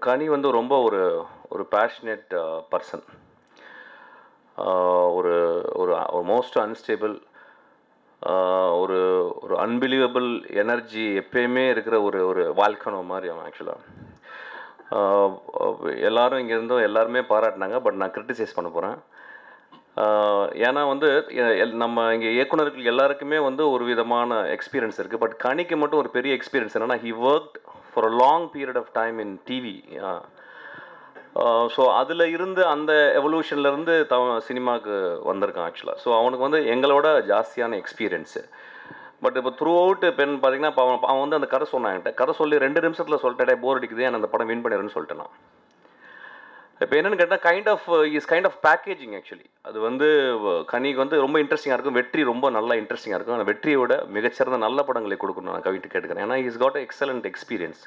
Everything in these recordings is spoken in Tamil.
கனி வந்து ரொம்ப ஒரு ஒரு பேஷனேட் பர்சன் uh, uh, ஒரு ஒரு மோஸ்ட் அன்ஸ்டேபிள் uh, ஒரு ஒரு அன்பிலீவபிள் எனர்ஜி எப்பயுமே இருக்கிற ஒரு ஒரு வாழ்க்கணும் மாதிரி அவன் ஆக்சுவலாக எல்லாரும் இங்கே இருந்தும் எல்லாருமே பாராட்டினாங்க பட் நான் கிரிட்டிசைஸ் பண்ண போகிறேன் ஏன்னா வந்து எ- எல்- நம்ம இங்கே இயக்குனர்கள் எல்லாருக்குமே வந்து ஒரு விதமான எக்ஸ்பீரியன்ஸ் இருக்குது பட் கனிக்கு மட்டும் ஒரு பெரிய எக்ஸ்பீரியன்ஸ் என்னென்னா he work for a long period of time in TV so அதில் இருந்து அந்த எவல்யூஷன்லேருந்து த சினிமாவுக்கு வந்திருக்கான் ஆக்சுவலாக ஸோ அவனுக்கு வந்து எங்களோட ஜாஸ்தியான எக்ஸ்பீரியன்ஸு பட் இப்போ த்ரூ அவுட் பெண் பார்த்தீங்கன்னா அவன் அவன் வந்து அந்த கதை சொன்னான் என்கிட்ட. கதை சொல்லி ரெண்டு நிமிஷத்தில் சொல்லிட்டே போர் அடிக்குது நான் அந்த படம் வின் பண்ணிடுறேன்னு சொல்லிட்டேன் நான். இப்போ என்னென்னு கேட்டால் kind of is kind of packaging actually அது வந்து கனிக்கு வந்து ரொம்ப இன்ட்ரெஸ்டிங்காக இருக்கும். வெற்றி ரொம்ப நல்லா இன்ட்ரெஸ்டிங்காக இருக்கும். அந்த வெற்றியோட மிகச்சிறந்த நல்ல படங்களை கொடுக்கணும் நான் கவிட்டு கேட்டுக்கிறேன். ஏன்னா is got excellent experience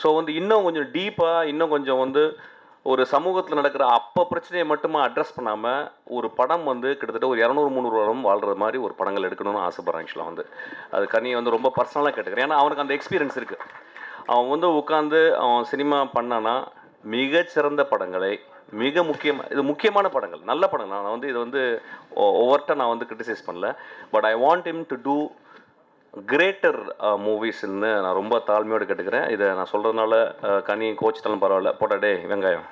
so வந்து இன்னும் கொஞ்சம் டீப்பாக இன்னும் கொஞ்சம் வந்து ஒரு சமூகத்தில் நடக்கிற அப்போ பிரச்சனையை மட்டுமே அட்ரஸ் பண்ணாமல் ஒரு படம் வந்து கிட்டத்தட்ட ஒரு இரநூறு முந்நூறு வருடம் வாழ்கிற மாதிரி ஒரு படங்கள் எடுக்கணும்னு ஆசைப்பட்றேன் ஆக்சுவலாக வந்து. அது கனியை வந்து ரொம்ப பர்சனலாக கேட்டுக்கிறேன். ஏன்னா அவனுக்கு அந்த எக்ஸ்பீரியன்ஸ் இருக்குது அவன் வந்து உட்காந்து அவன் சினிமா பண்ணான்னா மிகச்சிறந்த படங்களை மிக முக்கியமாக இது முக்கியமான படங்கள் நல்ல படங்கள். நான் வந்து இது வந்து ஒவ்வொருட்ட நான் வந்து கிரிட்டிசைஸ் பண்ணல. But I want him to do greater மூவிஸ்ன்னு நான் ரொம்ப தாழ்மையோடு கேட்டுக்கிறேன். இதை நான் சொல்கிறதுனால uh, கனி கோச்சிட்டாலும் பரவாயில்ல. போட்டா டே வெங்காயம்.